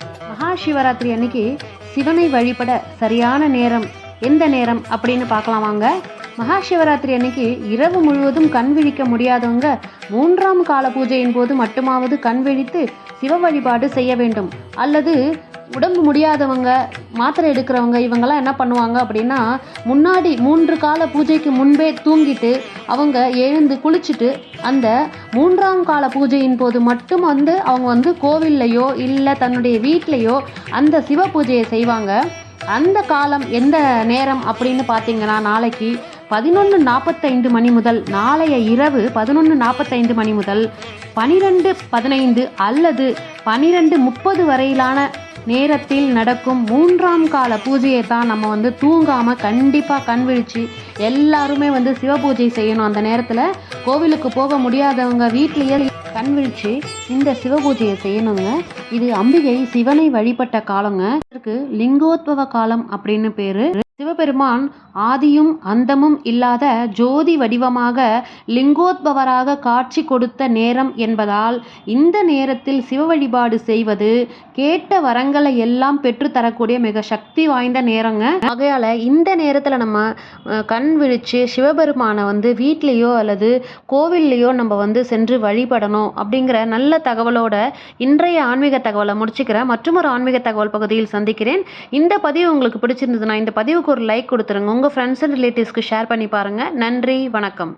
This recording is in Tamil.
மகா சிவராத்திரி அன்னைக்கு சிவனை வழிபட சரியான நேரம் எந்த நேரம் அப்படின்னு பார்க்கலாம் வாங்க. மகா சிவராத்திரி அன்னைக்கு இரவு முழுவதும் கண் விழிக்க முடியாதவங்க மூன்றாம் கால பூஜையின் போது மட்டுமாவது கண் விழித்து சிவ வழிபாடு செய்ய வேண்டும். அல்லது உடம்பு முடியாதவங்க மாத்திரை எடுக்கிறவங்க இவங்கெல்லாம் என்ன பண்ணுவாங்க அப்படின்னா முன்னாடி மூன்று கால பூஜைக்கு முன்பே தூங்கிட்டு அவங்க எழுந்து குளிச்சுட்டு அந்த மூன்றாம் கால பூஜையின் போது மட்டும் வந்து அவங்க வந்து கோவில்லையோ இல்லை தன்னுடைய வீட்லேயோ அந்த சிவ பூஜையை செய்வாங்க. அந்த காலம் எந்த நேரம் அப்படின்னு பார்த்தீங்கன்னா நாளைக்கு பதினொன்று நாற்பத்தைந்து மணி முதல் நாளைய இரவு பதினொன்று நாற்பத்தைந்து மணி முதல் பனிரெண்டு பதினைந்து அல்லது பனிரெண்டு முப்பது வரையிலான நேரத்தில் நடக்கும் மூன்றாம் கால பூஜையை தான் நம்ம வந்து தூங்காமல் கண்டிப்பாக கண் விழிச்சு எல்லாருமே வந்து சிவ பூஜை செய்யணும். அந்த நேரத்தில் கோவிலுக்கு போக முடியாதவங்க வீட்லேயே கண் விழிச்சு இந்த சிவ பூஜையை செய்யணுங்க. இது அம்பிகை சிவனை வழிபட்ட காலங்க. இதற்கு லிங்கோத்பவ காலம் அப்படின்னு பேர். சிவபெருமான் ஆதியும் அந்தமும் இல்லாத ஜோதி வடிவமாக லிங்கோத்பவராக காட்சி கொடுத்த நேரம் என்பதால் இந்த நேரத்தில் சிவ வழிபாடு செய்வது கேட்ட வரங்களை எல்லாம் பெற்றுத்தரக்கூடிய மிக சக்தி வாய்ந்த நேரங்க. ஆகையால் இந்த நேரத்தில் நம்ம கண் விழித்து சிவபெருமானை வந்து வீட்லேயோ அல்லது கோவில்லையோ நம்ம வந்து சென்று வழிபடணும் அப்படிங்கிற நல்ல தகவலோட இன்றைய ஆன்மீக தகவலை முடிச்சுக்கிறேன். மற்றும் ஒரு ஆன்மீக தகவல் பகுதியில் சந்திக்கிறேன். இந்த பதிவு உங்களுக்கு பிடிச்சிருந்ததுன்னா இந்த பதிவுக்கு ஒரு லைக் கொடுத்துருங்க. உங்கள் ஃப்ரெண்ட்ஸ் அண்ட் ரிலேட்டிவ்ஸ்க்கு ஷேர் பண்ணி பாருங்கள் நன்றி வணக்கம்.